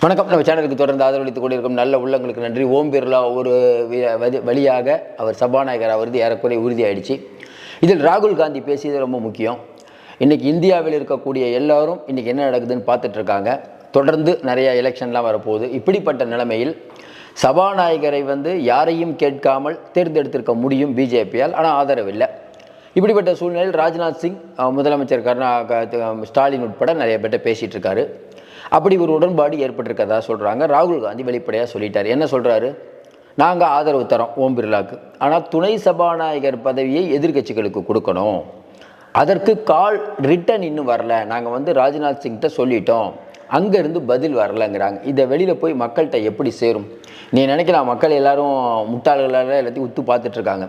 வணக்கம். நம்ம சேனலுக்கு தொடர்ந்து ஆதரவளித்துக் கொண்டிருக்கும் நல்ல உள்ளங்களுக்கு நன்றி. ஓம் பிர்லா ஒரு வி- வழியாக அவர் சபாநாயகர் அவரது ஏறக்குறைய உறுதியாயிடுச்சு. இதில் ராகுல் காந்தி பேசியது ரொம்ப முக்கியம். இன்றைக்கி இந்தியாவில் இருக்கக்கூடிய எல்லாரும் இன்றைக்கி என்ன நடக்குதுன்னு பார்த்துட்ருக்காங்க. தொடர்ந்து நிறையா எலெக்ஷன்லாம் வரப்போகுது. இப்படிப்பட்ட நிலைமையில் சபாநாயகரை வந்து யாரையும் கேட்காமல் தேர்ந்தெடுத்திருக்க முடியும் பிஜேபியால். ஆனால் ஆதரவில்லை. இப்படிப்பட்ட சூழ்நிலையில் ராஜ்நாத் சிங் முதலமைச்சர் கருணா ஸ்டாலின் உட்பட நிறைய பேர்கிட்ட பேசிகிட்டு இருக்காரு அப்படி ஒரு உடன்பாடு ஏற்பட்டிருக்கதா சொல்கிறாங்க ராகுல் காந்தி வெளிப்படையாக சொல்லிட்டார். என்ன சொல்கிறாரு நாங்கள் ஆதரவு தரோம் ஓம் பிர்லாக்கு. ஆனால் துணை சபாநாயகர் பதவியை எதிர்க்கட்சிகளுக்கு கொடுக்கணும். அதற்கு கால் ரிட்டன் இன்னும் வரல. நாங்கள் வந்து ராஜ்நாத் சிங்கிட்ட சொல்லிட்டோம். அங்கேருந்து பதில் வரலங்கிறாங்க. இதை வெளியில் போய் மக்கள்கிட்ட எப்படி சேரும்? நீ நினைக்கலாம் மக்கள் எல்லாரும் முட்டாள்களால் எல்லாத்தையும் உத்து பார்த்துட்ருக்காங்க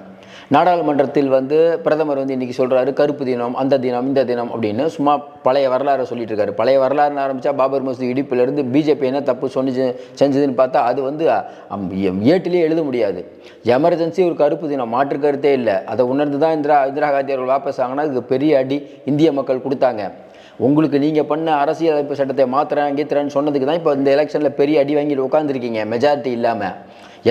நாடாளுமன்றத்தில் வந்து பிரதமர் வந்து இன்றைக்கி சொல்கிறாரு கருப்பு தினம் அந்த தினம் இந்த தினம் அப்படின்னு சும்மா பழைய வரலாறை சொல்லிட்டு இருக்காரு. பழைய வரலாறுன்னு ஆரம்பித்தா பாபர் மசூதி இடிப்பிலிருந்து பிஜேபி என்ன தப்பு சொன்னிச்சு செஞ்சதுன்னு பார்த்தா அது வந்து ஏட்டிலே எழுத முடியாது. எமர்ஜென்சி ஒரு கருப்பு தினம் மாற்று கருத்தே இல்லை. அதை உணர்ந்து தான் இந்திரா இந்திரா காந்தி அவர்கள் வாபஸ் ஆகினா இதுக்கு பெரிய அடி இந்திய மக்கள் கொடுத்தாங்க. உங்களுக்கு நீங்கள் பண்ண அரசியலமைப்பு சட்டத்தை மாத்திரேன் கீத்துறேன்னு சொன்னதுக்கு தான் இப்போ இந்த எலெக்ஷனில் பெரிய அடி வாங்கிட்டு உட்காந்துருக்கீங்க மெஜாரிட்டி இல்லாமல்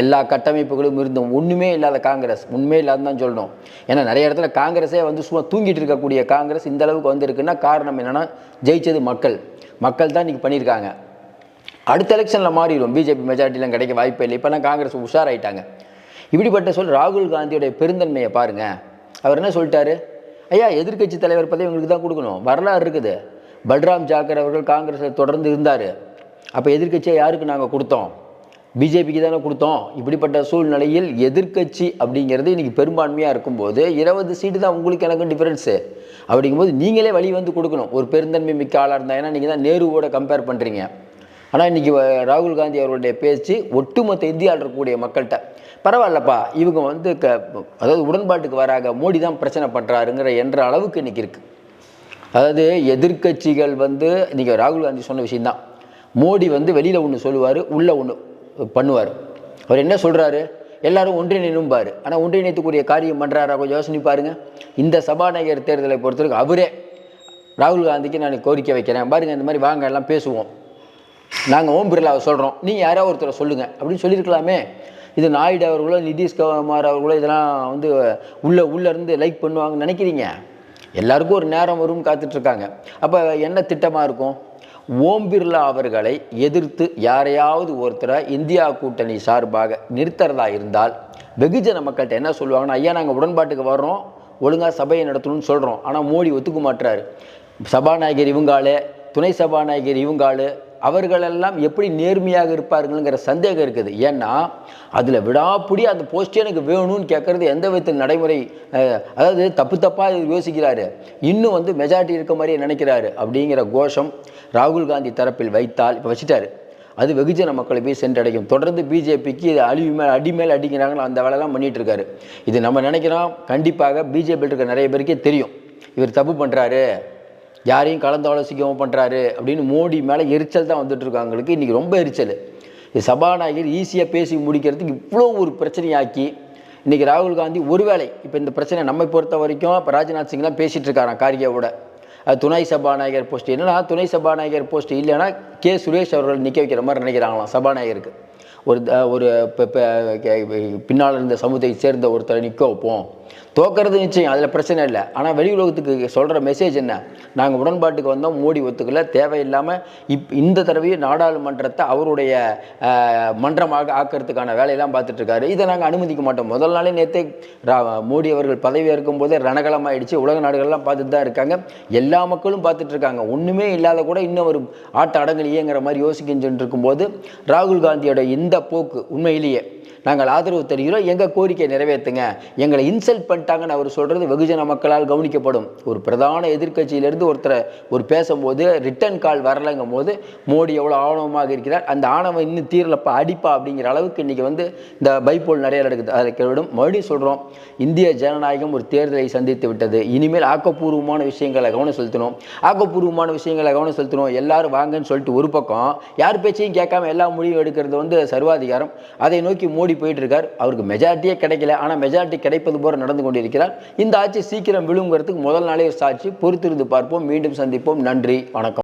எல்லா கட்டமைப்புகளும் இருந்தும் ஒன்றுமே இல்லாத காங்கிரஸ். உண்மையே இல்லாத தான் சொல்லணும். ஏன்னா நிறைய இடத்துல காங்கிரஸே வந்து சும்மா தூங்கிட்டு இருக்கக்கூடிய காங்கிரஸ் இந்த அளவுக்கு வந்திருக்குன்னா காரணம் என்னென்னா ஜெயிச்சது மக்கள். மக்கள் தான் இன்றைக்கி பண்ணியிருக்காங்க. அடுத்த எலெக்ஷனில் மாறிடும் பிஜேபி மெஜாரிட்டிலாம் கிடைக்க வாய்ப்பே இல்லை. இப்போலாம் காங்கிரஸ் உஷாராயிட்டாங்க. இப்படிப்பட்ட சொல் ராகுல் காந்தியோடைய பெருந்தன்மையை பாருங்கள் அவர் என்ன சொல்லிட்டாரு? ஐயா எதிர்க்கட்சி தலைவர் பதவி உங்களுக்கு தான் கொடுக்கணும். வரலாறு இருக்குது. பல்ராம் ஜாக்கர் அவர்கள் காங்கிரஸில் தொடர்ந்து இருந்தார். அப்போ எதிர்க்கட்சியை யாருக்கு நாங்கள் கொடுத்தோம்? பிஜேபிக்கு தானே கொடுத்தோம். இப்படிப்பட்ட சூழ்நிலையில் எதிர்க்கட்சி அப்படிங்கிறது இன்றைக்கி பெரும்பான்மையாக இருக்கும்போது இருபது சீட்டு தான் உங்களுக்கு எனக்கும் டிஃப்ரென்ஸு அப்படிங்கும்போது நீங்களே வழி வந்து கொடுக்கணும். ஒரு பெருந்தன்மை மிக்க ஆளாக இருந்தால் ஏன்னா நீங்கள் தான் நேருவோட கம்பேர் பண்ணுறீங்க ஆனால் இன்றைக்கி ராகுல் காந்தி அவர்களுடைய பேச்சு ஒட்டுமொத்த இந்தியாவில் இருக்கக்கூடிய மக்கள்கிட்ட பரவாயில்லப்பா இவங்க வந்து க அதாவது உடன்பாட்டுக்கு வராங்க மோடி தான் பிரச்சனை பண்ணுறாருங்கிற என்ற அளவுக்கு இன்றைக்கி இருக்குது அதாவது எதிர்க்கட்சிகள் வந்து இன்றைக்கி ராகுல் காந்தி சொன்ன விஷயம்தான். மோடி வந்து வெளியில் ஒன்று சொல்லுவார் உள்ளே ஒன்று பண்ணுவார். அவர் என்ன சொல்கிறாரு எல்லாரும் ஒன்றிணைப்பார் ஆனால் ஒன்றிணைத்துக்குரிய காரியம் பண்ணுறாரா கொஞ்சம் யோசனை பாருங்கள் இந்த சபாநாயகர் தேர்தலை பொறுத்தவரைக்கும் அவரே ராகுல் காந்திக்கு நான் கோரிக்கை வைக்கிறேன். பாருங்கள் இந்த மாதிரி வாங்க எல்லாம் பேசுவோம். நாங்கள் ஓம் பிர்லாவை சொல்கிறோம் நீங்கள் யாராவது ஒருத்தரை சொல்லுங்கள் அப்படின்னு சொல்லியிருக்கலாமே. இது நாயுடு அவர்களோ நிதிஷ்குமார் அவர்களோ இதெல்லாம் வந்து உள்ளே இருந்து லைக் பண்ணுவாங்கன்னு நினைக்கிறீங்க? எல்லாருக்கும் ஒரு நேரம் வரும் காத்துட்ருக்காங்க. அப்போ என்ன திட்டமாக இருக்கும்? ஓம் பிர்லா அவர்களை எதிர்த்து யாரையாவது ஒருத்தரை இந்தியா கூட்டணி சார்பாக நிறுத்துறதா இருந்தால் வெகுஜன மக்கள்கிட்ட என்ன சொல்லுவாங்கன்னா ஐயா நாங்கள் உடன்பாட்டுக்கு வர்றோம். ஒழுங்காக சபையை நடத்தணும்னு சொல்கிறோம் ஆனால் மோடி ஒத்துக்க மாட்டுறாரு சபாநாயகர் இவங்களே துணை சபாநாயகர் இவங்காலு அவர்களெல்லாம் எப்படி நேர்மையாக இருப்பார்கள்ங்கிற சந்தேகம் இருக்குது. ஏன்னா அதில் விடாப்பிடி அந்த போஸ்ட் எனக்கு வேணும்னு கேட்குறது எந்த விதத்தில் நடைமுறை அதாவது தப்பு தப்பாக யோசிக்கிறாரு. இன்னும் வந்து மெஜாரிட்டி இருக்க மாதிரியே நினைக்கிறாரு அப்படிங்கிற கோஷம் ராகுல் காந்தி தரப்பில் வைத்தால் இப்போ வச்சுட்டாரு. அது வெகுஜன மக்களை போய் சென்றடையும். தொடர்ந்து பிஜேபிக்கு அழிவு மேல் அடி மேல் அடிக்கிறாங்களோ அந்த வேலைலாம் பண்ணிகிட்டு இருக்காரு இது நம்ம நினைக்கிறோம் கண்டிப்பாக பிஜேபியில் இருக்க நிறைய பேருக்கே தெரியும். இவர் தப்பு பண்ணுறாரு யாரையும் கலந்து ஆலோசிக்கவும் பண்ணுறாரு அப்படின்னு மோடி மேலே எரிச்சல் தான் வந்துட்டு இருக்காங்களுக்கு இன்றைக்கி ரொம்ப எரிச்சல். சபாநாயகர் ஈஸியாக பேசி முடிக்கிறதுக்கு இவ்வளோ ஒரு பிரச்சனையாக்கி இன்றைக்கி ராகுல் காந்தி ஒருவேளை இப்போ இந்த பிரச்சனை நம்மை பொறுத்த வரைக்கும் இப்போ ராஜ்நாத் சிங்லாம் பேசிகிட்டு இருக்காரான் கார்கேவோட. துணை சபாநாயகர் போஸ்ட் என்னன்னா துணை சபாநாயகர் போஸ்ட் இல்லைன்னா கே சுரேஷ் அவர்கள் நிற்க வைக்கிற மாதிரி நினைக்கிறாங்களாம் சபாநாயகருக்கு. ஒரு த- ஒரு பின்னால் இருந்த சமூகத்தை சேர்ந்த ஒருத்தரை நிற்க வைப்போம். தோக்கிறது நிச்சயம் அதில் பிரச்சனை இல்லை. ஆனால் வெளி உலகத்துக்கு சொல்கிற மெசேஜ் என்ன? நாங்கள் உடன்பாட்டுக்கு வந்தோம் மோடி ஒத்துக்கல தேவையில்லாமல் இப் இந்த தடவையும் நாடாளுமன்றத்தை அவருடைய மன்றமாக ஆக்கிறதுக்கான வேலையெல்லாம் பார்த்துட்ருக்காரு. இதை நாங்கள் அனுமதிக்க மாட்டோம். முதல் நாளே நேற்றே மோடி அவர்கள் பதவி ஏற்கும் போதே ரணகலமாயிடுச்சு உலக நாடுகள்லாம் பார்த்துட்டு தான் இருக்காங்க. எல்லா மக்களும் பார்த்துட்ருக்காங்க. ஒன்றுமே இல்லாத கூட இன்னும் ஒரு ஆட்ட அடங்கலையேங்கிற மாதிரி யோசிக்கின்ற இருக்கும்போது ராகுல் காந்தியோட இந்த போக்கு உண்மையிலேயே நாங்கள் ஆதரவு தருகிறோம். எங்கள் கோரிக்கை நிறைவேற்றுங்க. எங்களை இன்சல்ட் பண்ணிட்டாங்கன்னு அவர் சொல்கிறது வெகுஜன மக்களால் கவனிக்கப்படும். ஒரு பிரதான எதிர்கட்சியிலேருந்து ஒருத்தரை ஒரு பேசும்போது ரிட்டன் கால் வரலைங்கும் போது மோடி எவ்வளோ ஆணவமாக இருக்கிறார் அந்த ஆணவம் இன்னும் தீரலப்பா அடிப்பா அப்படிங்கிற அளவுக்கு இன்றைக்கி வந்து இந்த பைப்போல் நிறைய நடக்குது. அதற்கு விடும் மறுபடியும் சொல்கிறோம் இந்திய ஜனநாயகம் ஒரு தேர்தலை சந்தித்து விட்டது. இனிமேல் ஆக்கப்பூர்வமான விஷயங்களை கவனம் செலுத்தணும். ஆக்கப்பூர்வமான விஷயங்களை கவனம் செலுத்தணும். எல்லாரும் வாங்கன்னு சொல்லிட்டு ஒரு ஒரு பக்கம் யார் பேச்சையும் கேட்காம எல்லா முடிவும் எடுக்கிறது வந்து சர்வாதிகாரம். அதை நோக்கி மோடி போயிட்டு இருக்கார் அவருக்கு மெஜாரிட்டியே கிடைக்கல. ஆனால் மெஜாரிட்டி கிடைப்பது போல நடந்து கொண்டிருக்கிறார். இந்த ஆட்சி சீக்கிரம் விழுங்குறதுக்கு முதல் நாளே சாட்சி. பொறுத்திருந்து பார்ப்போம். மீண்டும் சந்திப்போம். நன்றி. வணக்கம்.